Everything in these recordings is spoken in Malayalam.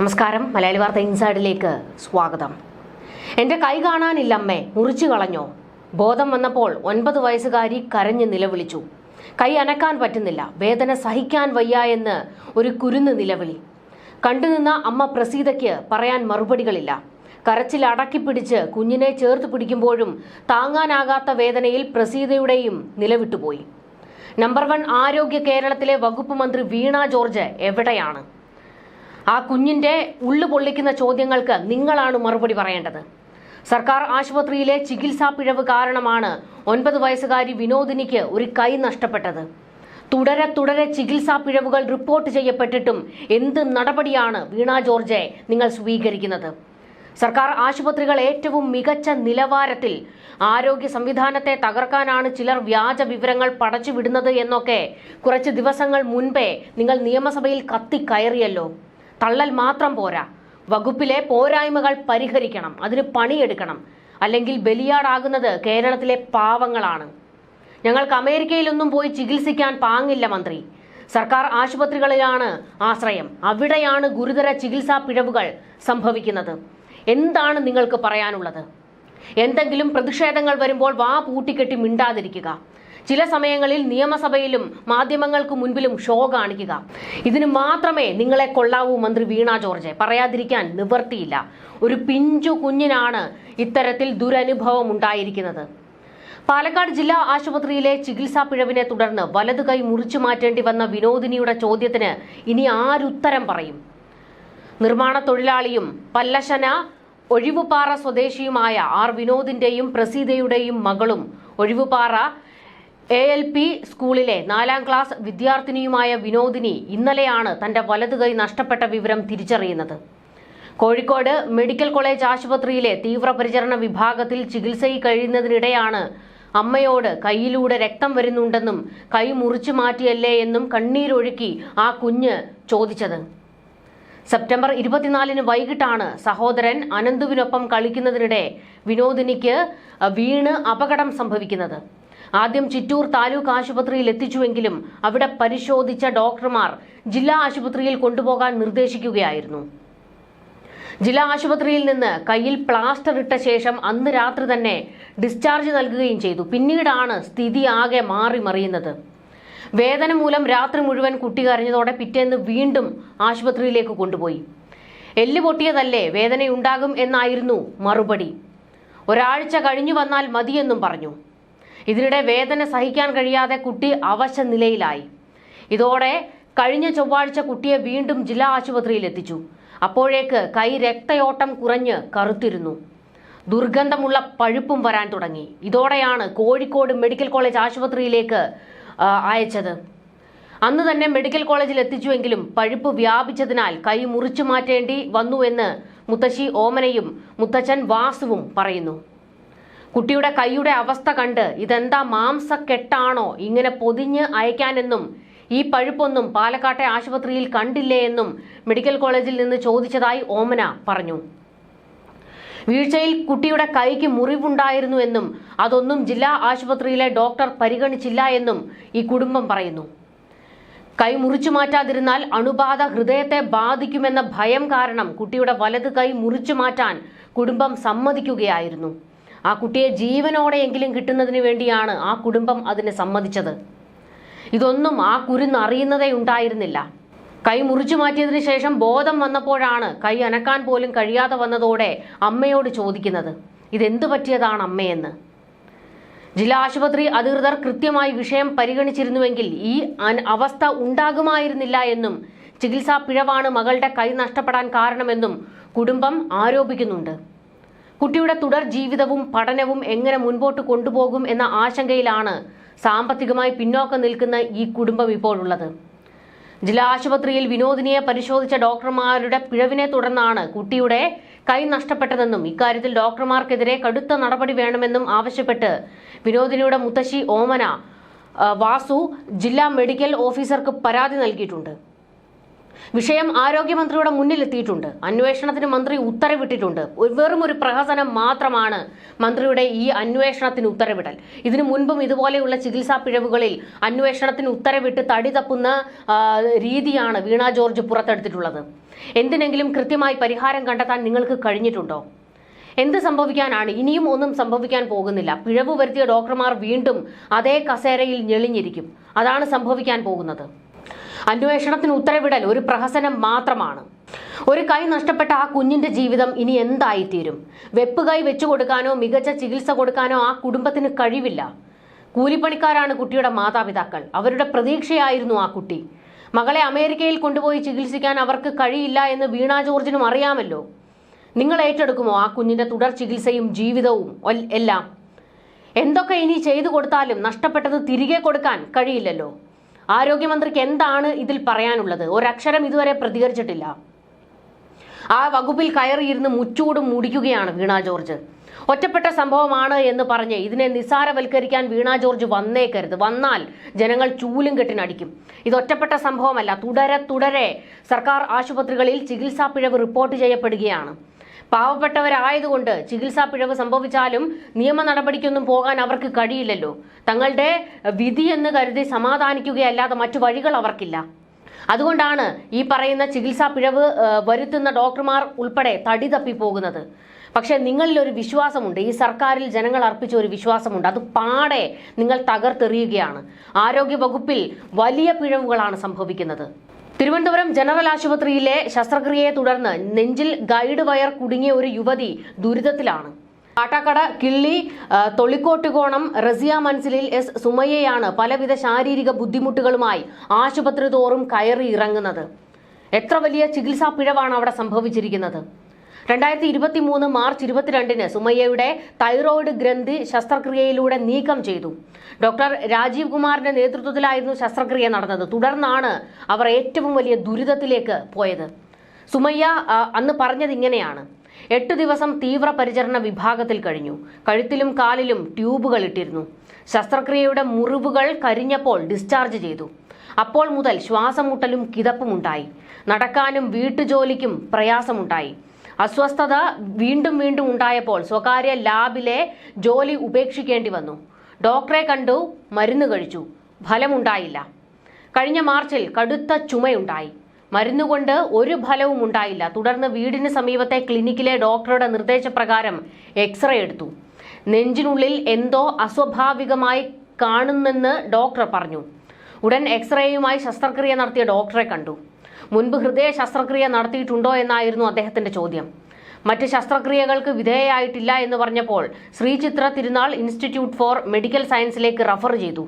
നമസ്കാരം. മലയാളി വാർത്ത ഇൻസൈഡിലേക്ക് സ്വാഗതം. എന്റെ കൈ കാണാനില്ലമ്മേ മുറിച്ചു കളഞ്ഞോ? ബോധം വന്നപ്പോൾ ഒൻപത് വയസ്സുകാരി കരഞ്ഞ് നിലവിളിച്ചു. കൈ അനക്കാൻ പറ്റുന്നില്ല. വേദന സഹിക്കാൻ വയ്യ എന്ന് ഒരു കുരുന്ന് നിലവിളി. കണ്ടുനിന്ന അമ്മ പ്രസീതയ്ക്ക് പറയാൻ മറുപടികളില്ല. കരച്ചിൽ അടക്കിപ്പിടിച്ച് കുഞ്ഞിനെ ചേർത്ത് പിടിക്കുമ്പോഴും താങ്ങാനാകാത്ത വേദനയിൽ പ്രസീതയുടെയും നിലവിട്ടുപോയി. നമ്പർ വൺ ആരോഗ്യ കേരളത്തിലെ വകുപ്പ് മന്ത്രി വീണ ജോർജ് എവിടെയാണ്? ആ കുഞ്ഞിന്റെ ഉള്ളു പൊള്ളിക്കുന്ന ചോദ്യങ്ങൾക്ക് നിങ്ങളാണ് മറുപടി പറയേണ്ടത്. സർക്കാർ ആശുപത്രിയിലെ ചികിത്സാ പിഴവ് കാരണമാണ് ഒൻപത് വയസ്സുകാരി വിനോദിനിക്ക് ഒരു കൈ നഷ്ടപ്പെട്ടത്. തുടരെ തുടരെ ചികിത്സാ പിഴവുകൾ റിപ്പോർട്ട് ചെയ്യപ്പെട്ടിട്ടും എന്ത് നടപടിയാണ് വീണ ജോർജെ നിങ്ങൾ സ്വീകരിക്കുന്നത്? സർക്കാർ ആശുപത്രികൾ ഏറ്റവും മികച്ച നിലവാരത്തിൽ ആരോഗ്യ സംവിധാനത്തെ തകർക്കാനാണ് ചിലർ വ്യാജ വിവരങ്ങൾ പടച്ചുവിടുന്നത് എന്നൊക്കെ കുറച്ച് ദിവസങ്ങൾ മുൻപേ നിങ്ങൾ നിയമസഭയിൽ കത്തിക്കയറിയല്ലോ തള്ളൽ മാത്രം പോരാ. വകുപ്പിലെ പോരായ്മകൾ പരിഹരിക്കണം അതിന് പണിയെടുക്കണം. അല്ലെങ്കിൽ ബലിയാടാകുന്നത് കേരളത്തിലെ പാവങ്ങളാണ്. ഞങ്ങൾക്ക് അമേരിക്കയിലൊന്നും പോയി ചികിത്സിക്കാൻ പാങ്ങില്ല മന്ത്രി. സർക്കാർ ആശുപത്രികളിലാണ് ആശ്രയം. അവിടെയാണ് ഗുരുതര ചികിത്സാ പിഴവുകൾ സംഭവിക്കുന്നത്. എന്താണ് നിങ്ങൾക്ക് പറയാനുള്ളത്? എന്തെങ്കിലും പ്രതിഷേധങ്ങൾ വരുമ്പോൾ വാ പൂട്ടിക്കെട്ടി മിണ്ടാതിരിക്കുക. ചില സമയങ്ങളിൽ നിയമസഭയിലും മാധ്യമങ്ങൾക്ക് മുൻപിലും ഷോ കാണിക്കുക. ഇതിന് മാത്രമേ നിങ്ങളെ കൊള്ളാവൂ മന്ത്രി വീണ ജോർജ്. പറയാതിരിക്കാൻ നിവർത്തിയില്ല. ഒരു പിഞ്ചു കുഞ്ഞിനാണ് ഇത്തരത്തിൽ ദുരനുഭവം ഉണ്ടായിരിക്കുന്നത്. പാലക്കാട് ജില്ലാ ആശുപത്രിയിലെ ചികിത്സാ പിഴവിനെ തുടർന്ന് വലതു കൈ മുറിച്ചു മാറ്റേണ്ടി വന്ന വിനോദിനിയുടെ ചോദ്യത്തിന് ഇനി ആരുത്തരം പറയും? നിർമ്മാണ തൊഴിലാളിയും പല്ലശന ഒഴിവുപാറ സ്വദേശിയുമായ ആർ വിനോദിന്റെയും പ്രസീതയുടെയും മകളും ഒഴിവുപാറ എ എൽ പി സ്കൂളിലെ നാലാം ക്ലാസ് വിദ്യാർത്ഥിനിയുമായ വിനോദിനി ഇന്നലെയാണ് തന്റെ വലതുകൈ നഷ്ടപ്പെട്ട വിവരം തിരിച്ചറിയുന്നത്. കോഴിക്കോട് മെഡിക്കൽ കോളേജ് ആശുപത്രിയിലെ തീവ്രപരിചരണ വിഭാഗത്തിൽ ചികിത്സയിൽ കഴിയുന്നതിനിടെയാണ് അമ്മയോട് കൈയിലൂടെ രക്തം വരുന്നുണ്ടെന്നും കൈ മുറിച്ചു മാറ്റിയല്ലേ എന്നും കണ്ണീരൊഴുക്കി ആ കുഞ്ഞ് ചോദിച്ചത്. സെപ്റ്റംബർ ഇരുപത്തിനാലിന് വൈകിട്ടാണ് സഹോദരൻ അനന്തുവിനൊപ്പം കളിക്കുന്നതിനിടെ വിനോദിനിക്ക് വീണ് അപകടം സംഭവിക്കുന്നത്. ആദ്യം ചിറ്റൂർ താലൂക്ക് ആശുപത്രിയിൽ എത്തിച്ചുവെങ്കിലും അവിടെ പരിശോധിച്ച ഡോക്ടർമാർ ജില്ലാ ആശുപത്രിയിൽ കൊണ്ടുപോകാൻ നിർദ്ദേശിക്കുകയായിരുന്നു. ജില്ലാ ആശുപത്രിയിൽ നിന്ന് കയ്യിൽ പ്ലാസ്റ്റർ ഇട്ട ശേഷം അന്ന് രാത്രി തന്നെ ഡിസ്ചാർജ് നൽകുകയും ചെയ്തു. പിന്നീടാണ് സ്ഥിതി ആകെ മാറി മറിയുന്നത്. വേദന മൂലം രാത്രി മുഴുവൻ കുട്ടി കരഞ്ഞതോടെ പിറ്റേന്ന് വീണ്ടും ആശുപത്രിയിലേക്ക് കൊണ്ടുപോയി. എല്ല് പൊട്ടിയതല്ലേ വേദനയുണ്ടാകും എന്നായിരുന്നു മറുപടി. ഒരാഴ്ച കഴിഞ്ഞു വന്നാൽ മതിയെന്നും പറഞ്ഞു. ഇതിനിടെ വേദന സഹിക്കാൻ കഴിയാതെ കുട്ടി അവശ നിലയിലായി. ഇതോടെ കഴിഞ്ഞ ചൊവ്വാഴ്ച കുട്ടിയെ വീണ്ടും ജില്ലാ ആശുപത്രിയിൽ എത്തിച്ചു. അപ്പോഴേക്ക് കൈ രക്തയോട്ടം കുറഞ്ഞ് കറുത്തിരുന്നു. ദുർഗന്ധമുള്ള പഴുപ്പും വരാൻ തുടങ്ങി. ഇതോടെയാണ് കോഴിക്കോട് മെഡിക്കൽ കോളേജ് ആശുപത്രിയിലേക്ക് അയച്ചത്. അന്ന് തന്നെ മെഡിക്കൽ കോളേജിൽ എത്തിച്ചുവെങ്കിലും പഴുപ്പ് വ്യാപിച്ചതിനാൽ കൈ മുറിച്ചു മാറ്റേണ്ടി വന്നുവെന്ന് മുത്തശ്ശി ഓമനയും മുത്തച്ഛൻ വാസുവും പറയുന്നു. കുട്ടിയുടെ കൈയുടെ അവസ്ഥ കണ്ട് ഇതെന്താ മാംസക്കെട്ടാണോ ഇങ്ങനെ പൊതിഞ്ഞ് അയക്കാനെന്നും ഈ പഴുപ്പൊന്നും പാലക്കാട്ടെ ആശുപത്രിയിൽ കണ്ടില്ലേ എന്നും മെഡിക്കൽ കോളേജിൽ നിന്ന് ചോദിച്ചതായി ഓമന പറഞ്ഞു. വീഴ്ചയിൽ കുട്ടിയുടെ കൈക്ക് മുറിവുണ്ടായിരുന്നു എന്നും അതൊന്നും ജില്ലാ ആശുപത്രിയിലെ ഡോക്ടർ പരിഗണിച്ചില്ല എന്നും ഈ കുടുംബം പറയുന്നു. കൈ മുറിച്ചു മാറ്റാതിരുന്നാൽ അണുബാധ ഹൃദയത്തെ ബാധിക്കുമെന്ന ഭയം കാരണം കുട്ടിയുടെ വലത് കൈ മുറിച്ചു മാറ്റാൻ കുടുംബം സമ്മതിക്കുകയായിരുന്നു. ആ കുട്ടിയെ ജീവനോടെയെങ്കിലും കിട്ടുന്നതിന് വേണ്ടിയാണ് ആ കുടുംബം അതിനെ സമ്മതിച്ചത്. ഇതൊന്നും ആ കുരുന്ന് അറിയുന്നതേ ഉണ്ടായിരുന്നില്ല. കൈ മുറിച്ചു മാറ്റിയതിനു ശേഷം ബോധം വന്നപ്പോഴാണ് കൈ അനക്കാൻ പോലും കഴിയാതെ വന്നതോടെ അമ്മയോട് ചോദിക്കുന്നത് ഇതെന്തു പറ്റിയതാണ് അമ്മയെന്ന്? ജില്ലാ ആശുപത്രി അധികൃതർ കൃത്യമായി വിഷയം പരിഗണിച്ചിരുന്നുവെങ്കിൽ ഈ അവസ്ഥ ഉണ്ടാകുമായിരുന്നില്ല എന്നും ചികിത്സാ പിഴവാണ് മകളുടെ കൈ നഷ്ടപ്പെടാൻ കാരണമെന്നും കുടുംബം ആരോപിക്കുന്നുണ്ട്. കുട്ടിയുടെ തുടർ ജീവിതവും പഠനവും എങ്ങനെ മുൻപോട്ട് കൊണ്ടുപോകും എന്ന ആശങ്കയിലാണ് സാമ്പത്തികമായി പിന്നോക്കം നിൽക്കുന്ന ഈ കുടുംബം ഇപ്പോഴുള്ളത് ജില്ലാ ആശുപത്രിയിൽ വിനോദിനിയെ പരിശോധിച്ച ഡോക്ടർമാരുടെ പിഴവിനെ തുടർന്നാണ് കുട്ടിയുടെ കൈ നഷ്ടപ്പെട്ടതെന്നും ഇക്കാര്യത്തിൽ ഡോക്ടർമാർക്കെതിരെ കടുത്ത നടപടി വേണമെന്നും ആവശ്യപ്പെട്ട് വിനോദിനിയുടെ മുത്തശ്ശി ഓമന വാസു ജില്ലാ മെഡിക്കൽ ഓഫീസർക്ക് പരാതി നൽകിയിട്ടുണ്ട്. വിഷയം ആരോഗ്യമന്ത്രിയുടെ മുന്നിലെത്തിയിട്ടുണ്ട്. അന്വേഷണത്തിന് മന്ത്രി ഉത്തരവിട്ടിട്ടുണ്ട്. വെറും ഒരു പ്രഹസനം മാത്രമാണ് മന്ത്രിയുടെ ഈ അന്വേഷണത്തിന് ഉത്തരവിടൽ. ഇതിനു മുൻപും ഇതുപോലെയുള്ള ചികിത്സാ പിഴവുകളിൽ അന്വേഷണത്തിന് ഉത്തരവിട്ട് തടി തപ്പുന്ന രീതിയാണ് വീണ ജോർജ് പുറത്തെടുത്തിട്ടുള്ളത്. എന്തിനെങ്കിലും കൃത്യമായി പരിഹാരം കണ്ടെത്താൻ നിങ്ങൾക്ക് കഴിഞ്ഞിട്ടുണ്ടോ? എന്ത് സംഭവിക്കാനാണ്? ഇനിയും ഒന്നും സംഭവിക്കാൻ പോകുന്നില്ല. പിഴവ് വരുത്തിയ ഡോക്ടർമാർ വീണ്ടും അതേ കസേരയിൽ ഞെളിഞ്ഞിരിക്കും. അതാണ് സംഭവിക്കാൻ പോകുന്നത്. അന്വേഷണത്തിന് ഉത്തരവിടൽ ഒരു പ്രഹസനം മാത്രമാണ്. ഒരു കൈ നഷ്ടപ്പെട്ട ആ കുഞ്ഞിന്റെ ജീവിതം ഇനി എന്തായിത്തീരും? വെപ്പ് കൈ വെച്ചു കൊടുക്കാനോ മികച്ച ചികിത്സ കൊടുക്കാനോ ആ കുടുംബത്തിന് കഴിവില്ല. കൂലിപ്പണിക്കാരാണ് കുട്ടിയുടെ മാതാപിതാക്കൾ. അവരുടെ പ്രതീക്ഷയായിരുന്നു ആ കുട്ടി. മകളെ അമേരിക്കയിൽ കൊണ്ടുപോയി ചികിത്സിക്കാൻ അവർക്ക് കഴിയില്ല എന്ന് വീണ ജോർജിനും അറിയാമല്ലോ. നിങ്ങൾ ഏറ്റെടുക്കുമോ ആ കുഞ്ഞിന്റെ തുടർ ചികിത്സയും ജീവിതവും എല്ലാം? എന്തൊക്കെ ഇനി ചെയ്തു കൊടുത്താലും നഷ്ടപ്പെട്ടത് തിരികെ കൊടുക്കാൻ കഴിയില്ലല്ലോ. ആരോഗ്യമന്ത്രിക്ക് എന്താണ് ഇതിൽ പറയാനുള്ളത്? ഒരക്ഷരം ഇതുവരെ പ്രതികരിച്ചിട്ടില്ല. ആ വകുപ്പിൽ കയറിയിരുന്ന് മുച്ചൂടും മുടിക്കുകയാണ് വീണ ജോർജ്. ഒറ്റപ്പെട്ട സംഭവമാണ് എന്ന് പറഞ്ഞ് ഇതിനെ നിസ്സാരവൽക്കരിക്കാൻ വീണ ജോർജ് വന്നേക്കരുത്. വന്നാൽ ജനങ്ങൾ ചൂലും കെട്ടിനടിക്കും. ഇത് ഒറ്റപ്പെട്ട സംഭവമല്ല. തുടരെ തുടരെ സർക്കാർ ആശുപത്രികളിൽ ചികിത്സാ പിഴവ് റിപ്പോർട്ട് ചെയ്യപ്പെടുകയാണ്. പാവപ്പെട്ടവരായതുകൊണ്ട് ചികിത്സാ പിഴവ് സംഭവിച്ചാലും നിയമ നടപടിക്കൊന്നും പോകാൻ അവർക്ക് കഴിയില്ലല്ലോ. തങ്ങളുടെ വിധി എന്ന് കരുതി സമാധാനിക്കുകയല്ലാതെ മറ്റു വഴികൾ അവർക്കില്ല. അതുകൊണ്ടാണ് ഈ പറയുന്ന ചികിത്സാ പിഴവ് വരുത്തുന്ന ഡോക്ടർമാർ ഉൾപ്പെടെ തടി തപ്പി പോകുന്നത്. പക്ഷെ നിങ്ങളിൽ ഒരു വിശ്വാസമുണ്ട്. ഈ സർക്കാരിൽ ജനങ്ങൾ അർപ്പിച്ച ഒരു വിശ്വാസമുണ്ട്. അത് പാടെ നിങ്ങൾ തകർത്തെറിയുകയാണ്. ആരോഗ്യ വകുപ്പിൽ വലിയ പിഴവുകളാണ് സംഭവിക്കുന്നത്. തിരുവനന്തപുരം ജനറൽ ആശുപത്രിയിലെ ശസ്ത്രക്രിയയെ തുടർന്ന് നെഞ്ചിൽ ഗൈഡ് വയർ കുടുങ്ങിയ ഒരു യുവതി ദുരിതത്തിലാണ്. കാട്ടാക്കട കിള്ളി തൊളിക്കോട്ടുകോണം റസിയ മൻസിലിൽ എസ്. സുമയ്യയാണ് പലവിധ ശാരീരിക ബുദ്ധിമുട്ടുകളുമായി ആശുപത്രി തോറും കയറി ഇറങ്ങുന്നത്. എത്ര വലിയ ചികിത്സാ പിഴവാണ് അവിടെ സംഭവിച്ചിരിക്കുന്നത്? രണ്ടായിരത്തി ഇരുപത്തി മൂന്ന് മാർച്ച് ഇരുപത്തിരണ്ടിന് സുമയ്യയുടെ തൈറോയിഡ് ഗ്രന്ഥി ശസ്ത്രക്രിയയിലൂടെ നീക്കം ചെയ്തു. ഡോക്ടർ രാജീവ് കുമാറിന്റെ നേതൃത്വത്തിലായിരുന്നു ശസ്ത്രക്രിയ നടന്നത്. തുടർന്നാണ് അവർ ഏറ്റവും വലിയ ദുരിതത്തിലേക്ക് പോയത്. സുമയ്യ അന്ന് പറഞ്ഞത് ഇങ്ങനെയാണ്. എട്ട് ദിവസം തീവ്ര പരിചരണ വിഭാഗത്തിൽ കഴിഞ്ഞു. കഴുത്തിലും കാലിലും ട്യൂബുകൾ ഇട്ടിരുന്നു. ശസ്ത്രക്രിയയുടെ മുറിവുകൾ കരിഞ്ഞപ്പോൾ ഡിസ്ചാർജ് ചെയ്തു. അപ്പോൾ മുതൽ ശ്വാസം മുട്ടലും കിതപ്പുമുണ്ടായി. നടക്കാനും വീട്ടുജോലിക്കും പ്രയാസമുണ്ടായി. അസ്വസ്ഥത വീണ്ടും വീണ്ടും ഉണ്ടായപ്പോൾ സ്വകാര്യ ലാബിലെ ജോലി ഉപേക്ഷിക്കേണ്ടി വന്നു. ഡോക്ടറെ കണ്ടു മരുന്ന് കഴിച്ചു. ഫലമുണ്ടായില്ല. കഴിഞ്ഞ മാർച്ചിൽ കടുത്ത ചുമയുണ്ടായി. മരുന്നുകൊണ്ട് ഒരു ഫലവും ഉണ്ടായില്ല. തുടർന്ന് വീടിന് സമീപത്തെ ക്ലിനിക്കിലെ ഡോക്ടറുടെ നിർദ്ദേശപ്രകാരം എക്സ്റേ എടുത്തു. നെഞ്ചിനുള്ളിൽ എന്തോ അസ്വാഭാവികമായി കാണുന്നെന്ന് ഡോക്ടർ പറഞ്ഞു. ഉടൻ എക്സ്റേയുമായി ശസ്ത്രക്രിയ നടത്തിയ ഡോക്ടറെ കണ്ടു. മുൻപ് ഹൃദയ ശസ്ത്രക്രിയ നടത്തിയിട്ടുണ്ടോ എന്നായിരുന്നു അദ്ദേഹത്തിന്റെ ചോദ്യം. മറ്റ് ശസ്ത്രക്രിയകൾക്ക് വിധേയയായിട്ടില്ല എന്ന് പറഞ്ഞപ്പോൾ Sree Chitra Thirunal institute for medical സയൻസിലേക്ക് refer ചെയ്തു.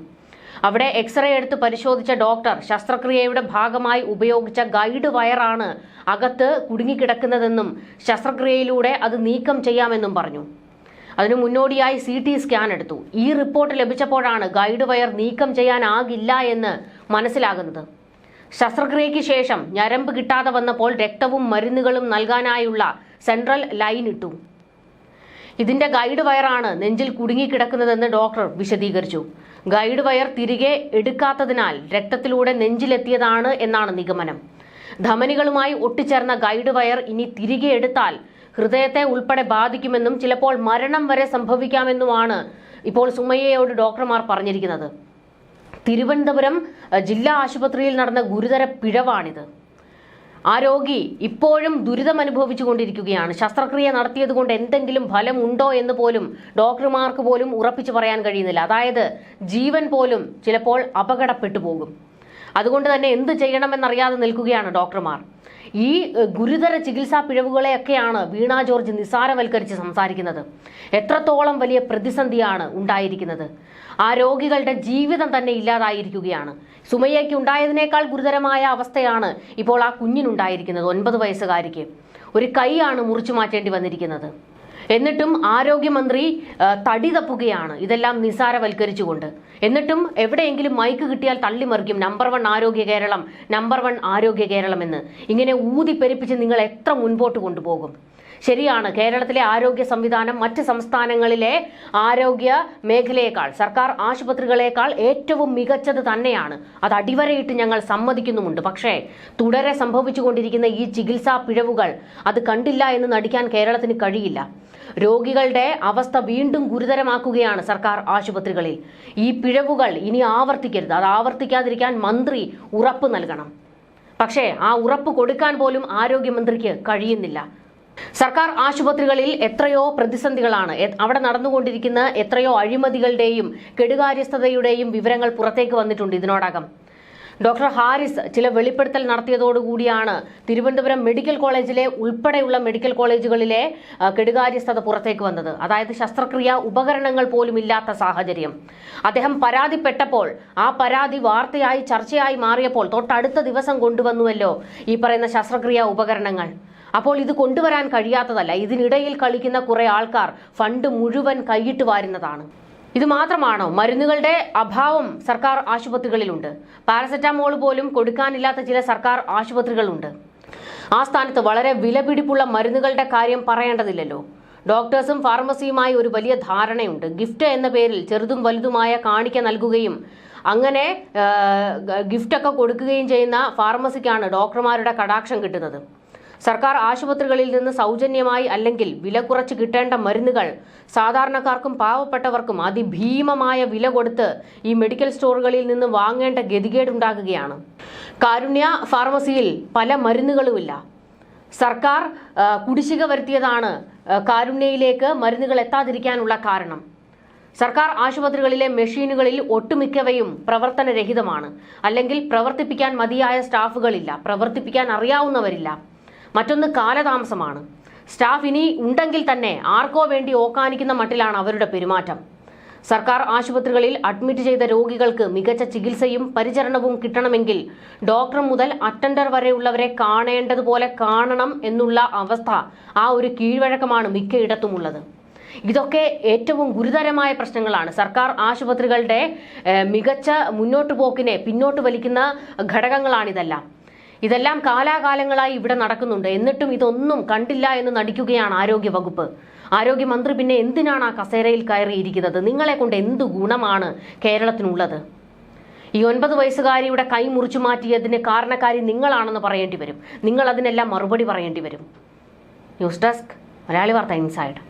അവിടെ എക്സ്റേ എടുത്ത് പരിശോധിച്ച ഡോക്ടർ ശസ്ത്രക്രിയയുടെ ഭാഗമായി ഉപയോഗിച്ച ഗൈഡ് വയറാണ് അകത്ത് കുടുങ്ങിക്കിടക്കുന്നതെന്നും ശസ്ത്രക്രിയയിലൂടെ അത് നീക്കം ചെയ്യാമെന്നും പറഞ്ഞു. അതിനു മുന്നോടിയായി സി ടി സ്കാൻ എടുത്തു. ഈ റിപ്പോർട്ട് ലഭിച്ചപ്പോഴാണ് ഗൈഡ് വയർ നീക്കം ചെയ്യാനാകില്ല എന്ന് മനസ്സിലാകുന്നത്. ശസ്ത്രക്രിയയ്ക്ക് ശേഷം ഞരമ്പ് കിട്ടാതെ വന്നപ്പോൾ രക്തവും മരുന്നുകളും നൽകാനായുള്ള സെൻട്രൽ ലൈൻ ഇട്ടു. ഇതിന്റെ ഗൈഡ് വയറാണ് നെഞ്ചിൽ കുടുങ്ങിക്കിടക്കുന്നതെന്ന് ഡോക്ടർ വിശദീകരിച്ചു. ഗൈഡ് വയർ തിരികെ എടുക്കാത്തതിനാൽ രക്തത്തിലൂടെ നെഞ്ചിലെത്തിയതാണ് എന്നാണ് നിഗമനം. ധമനികളുമായി ഒട്ടിച്ചേർന്ന ഗൈഡ് വയർ ഇനി തിരികെ എടുത്താൽ ഹൃദയത്തെ ഉൾപ്പെടെ ബാധിക്കുമെന്നും ചിലപ്പോൾ മരണം വരെ സംഭവിക്കാമെന്നുമാണ് ഇപ്പോൾ സുമയ്യയോട് ഡോക്ടർമാർ പറഞ്ഞിരിക്കുന്നത്. തിരുവനന്തപുരം ജില്ലാ ആശുപത്രിയിൽ നടന്ന ഗുരുതര പിഴവാണിത്. ആ രോഗി ഇപ്പോഴും ദുരിതം അനുഭവിച്ചു കൊണ്ടിരിക്കുകയാണ്. ശസ്ത്രക്രിയ നടത്തിയത് കൊണ്ട് എന്തെങ്കിലും ഫലം ഉണ്ടോ എന്ന് പോലും ഡോക്ടർമാർക്ക് പോലും ഉറപ്പിച്ചു പറയാൻ കഴിയുന്നില്ല. അതായത് ജീവൻ പോലും ചിലപ്പോൾ അപകടപ്പെട്ടു പോകും. അതുകൊണ്ട് തന്നെ എന്ത് ചെയ്യണമെന്നറിയാതെ നിൽക്കുകയാണ് ഡോക്ടർമാർ. ഈ ഗുരുതര ചികിത്സാ പിഴവുകളെയൊക്കെയാണ് വീണ ജോർജ് നിസ്സാരവൽക്കരിച്ച് സംസാരിക്കുന്നത്. എത്രത്തോളം വലിയ പ്രതിസന്ധിയാണ് ഉണ്ടായിരിക്കുന്നത്. ആ രോഗികളുടെ ജീവിതം തന്നെ ഇല്ലാതായിരിക്കുകയാണ്. സുമയ്യയ്ക്ക് ഉണ്ടായതിനേക്കാൾ ഗുരുതരമായ അവസ്ഥയാണ് ഇപ്പോൾ ആ കുഞ്ഞിനുണ്ടായിരിക്കുന്നത് ഒൻപത് വയസ്സുകാരിക്ക്. ഒരു കൈയാണ് മുറിച്ചു മാറ്റേണ്ടി വന്നിരിക്കുന്നത്. എന്നിട്ടും ആരോഗ്യമന്ത്രി തടി തപ്പുകയാണ്. ഇതെല്ലാം നിസാരവൽക്കരിച്ചുകൊണ്ട് എന്നിട്ടും എവിടെയെങ്കിലും മൈക്ക് കിട്ടിയാൽ തള്ളിമറിക്കും നമ്പർ വൺ ആരോഗ്യ കേരളം നമ്പർ വൺ ആരോഗ്യ കേരളം എന്ന്. ഇങ്ങനെ ഊതി പെരുപ്പിച്ച് നിങ്ങൾ എത്ര മുൻപോട്ട് കൊണ്ടുപോകും? ശരിയാണ്. കേരളത്തിലെ ആരോഗ്യ സംവിധാനം മറ്റ് സംസ്ഥാനങ്ങളിലെ ആരോഗ്യ മേഖലയേക്കാൾ സർക്കാർ ആശുപത്രികളേക്കാൾ ഏറ്റവും മികച്ചത് തന്നെയാണ്. അത് അടിവരയിട്ട് ഞങ്ങൾ സമ്മതിക്കുന്നുമുണ്ട്. പക്ഷേ തുടരെ സംഭവിച്ചുകൊണ്ടിരിക്കുന്ന ഈ ചികിത്സാ പിഴവുകൾ അത് കണ്ടില്ല എന്ന് നടിക്കാൻ കേരളത്തിന് കഴിയില്ല. രോഗികളുടെ അവസ്ഥ വീണ്ടും ഗുരുതരമാക്കുകയാണ് സർക്കാർ ആശുപത്രികളിൽ. ഈ പിഴവുകൾ ഇനി ആവർത്തിക്കരുത്. അത് ആവർത്തിക്കാതിരിക്കാൻ മന്ത്രി ഉറപ്പ് നൽകണം. പക്ഷേ ആ ഉറപ്പ് കൊടുക്കാൻ പോലും ആരോഗ്യമന്ത്രിക്ക് കഴിയുന്നില്ല. സർക്കാർ ആശുപത്രികളിൽ എത്രയോ പ്രതിസന്ധികളാണ്. അവിടെ നടന്നുകൊണ്ടിരിക്കുന്ന എത്രയോ അഴിമതികളുടെയും കെടുകാര്യസ്ഥതയുടെയും വിവരങ്ങൾ പുറത്തേക്ക് വന്നിട്ടുണ്ട് ഇതിനോടകം. ഡോക്ടർ ഹാരിസ് ചില വെളിപ്പെടുത്തൽ നടത്തിയതോടുകൂടിയാണ് തിരുവനന്തപുരം മെഡിക്കൽ കോളേജിലെ ഉൾപ്പെടെയുള്ള മെഡിക്കൽ കോളേജുകളിലെ കെടുകാര്യസ്ഥത പുറത്തേക്ക് വന്നത്. അതായത് ശസ്ത്രക്രിയ ഉപകരണങ്ങൾ പോലും ഇല്ലാത്ത സാഹചര്യം. അദ്ദേഹം പരാതിപ്പെട്ടപ്പോൾ ആ പരാതി വാർത്തയായി ചർച്ചയായി മാറിയപ്പോൾ തൊട്ടടുത്ത ദിവസം കൊണ്ടുവന്നുവല്ലോ ഈ പറയുന്ന ശസ്ത്രക്രിയ ഉപകരണങ്ങൾ. അപ്പോൾ ഇത് കൊണ്ടുവരാൻ കഴിയാത്തതല്ല ഇതിനിടയിൽ കളിക്കുന്ന കുറെ ആൾക്കാർ ഫണ്ട് മുഴുവൻ കൈയിട്ട് വാരുന്നതാണ്. ഇത് മാത്രമാണോ? മരുന്നുകളുടെ അഭാവം സർക്കാർ ആശുപത്രികളിലുണ്ട്. പാരസെറ്റാമോൾ പോലും കൊടുക്കാനില്ലാത്ത ചില സർക്കാർ ആശുപത്രികളുണ്ട്. ആ സ്ഥാനത്ത് വളരെ വിലപിടിപ്പുള്ള മരുന്നുകളുടെ കാര്യം പറയേണ്ടതില്ലല്ലോ. ഡോക്ടേഴ്സും ഫാർമസിയുമായി ഒരു വലിയ ധാരണയുണ്ട്. ഗിഫ്റ്റ് എന്ന പേരിൽ ചെറുതും വലുതുമായ കാണിക്ക നൽകുകയും അങ്ങനെ ഗിഫ്റ്റൊക്കെ കൊടുക്കുകയും ചെയ്യുന്ന ഫാർമസിക്കാണ് ഡോക്ടർമാരുടെ കടാക്ഷം കിട്ടുന്നത്. സർക്കാർ ആശുപത്രികളിൽ നിന്ന് സൗജന്യമായി അല്ലെങ്കിൽ വില കുറച്ച് കിട്ടേണ്ട മരുന്നുകൾ സാധാരണക്കാർക്കും പാവപ്പെട്ടവർക്കും അതിഭീമമായ വില കൊടുത്ത് ഈ മെഡിക്കൽ സ്റ്റോറുകളിൽ നിന്ന് വാങ്ങേണ്ട ഗതികേടുണ്ടാകുകയാണ്. കാരുണ്യ ഫാർമസിയിൽ പല മരുന്നുകളുമില്ല. സർക്കാർ കുടിശ്ശിക വരുത്തിയതാണ് കാരുണ്യയിലേക്ക് മരുന്നുകൾ എത്താതിരിക്കാനുള്ള കാരണം. സർക്കാർ ആശുപത്രികളിലെ മെഷീനുകളിൽ ഒട്ടുമിക്കവയും പ്രവർത്തനരഹിതമാണ്. അല്ലെങ്കിൽ പ്രവർത്തിപ്പിക്കാൻ മതിയായ സ്റ്റാഫുകളില്ല പ്രവർത്തിപ്പിക്കാൻ അറിയാവുന്നവരില്ല. മറ്റൊന്ന് കാലതാമസമാണ്. സ്റ്റാഫ് ഇനി ഉണ്ടെങ്കിൽ തന്നെ ആർക്കോ വേണ്ടി ഓക്കാനിക്കുന്ന മട്ടിലാണ് അവരുടെ പെരുമാറ്റം. സർക്കാർ ആശുപത്രികളിൽ അഡ്മിറ്റ് ചെയ്ത രോഗികൾക്ക് മികച്ച ചികിത്സയും പരിചരണവും കിട്ടണമെങ്കിൽ ഡോക്ടർ മുതൽ അറ്റൻഡർ വരെയുള്ളവരെ കാണേണ്ടതുപോലെ കാണണം എന്നുള്ള അവസ്ഥ ആ ഒരു കീഴ്വഴക്കമാണ് മിക്കയിടത്തുമുള്ളത്. ഇതൊക്കെ ഏറ്റവും ഗുരുതരമായ പ്രശ്നങ്ങളാണ്. സർക്കാർ ആശുപത്രികളുടെ മികച്ച മുന്നോട്ട് പോക്കിനെ പിന്നോട്ട് വലിക്കുന്ന ഘടകങ്ങളാണിതെല്ലാം. ഇതെല്ലാം കാലാകാലങ്ങളായി ഇവിടെ നടക്കുന്നുണ്ട്. എന്നിട്ടും ഇതൊന്നും കണ്ടില്ല എന്ന് നടിക്കുകയാണ് ആരോഗ്യ വകുപ്പ് ആരോഗ്യമന്ത്രി പിന്നെ എന്തിനാണ് ആ കസേരയിൽ കയറിയിരിക്കുന്നത്? നിങ്ങളെ കൊണ്ട് എന്ത് ഗുണമാണ് കേരളത്തിനുള്ളത്? ഈ ഒൻപത് വയസ്സുകാരിയുടെ കൈ മുറിച്ചു മാറ്റിയതിന് കാരണക്കാരി നിങ്ങളാണെന്ന് പറയേണ്ടി വരും. നിങ്ങൾ അതിനെല്ലാം മറുപടി പറയേണ്ടി വരും. ന്യൂസ് ഡെസ്ക് മലയാളി വാർത്ത ഇൻസൈഡ്.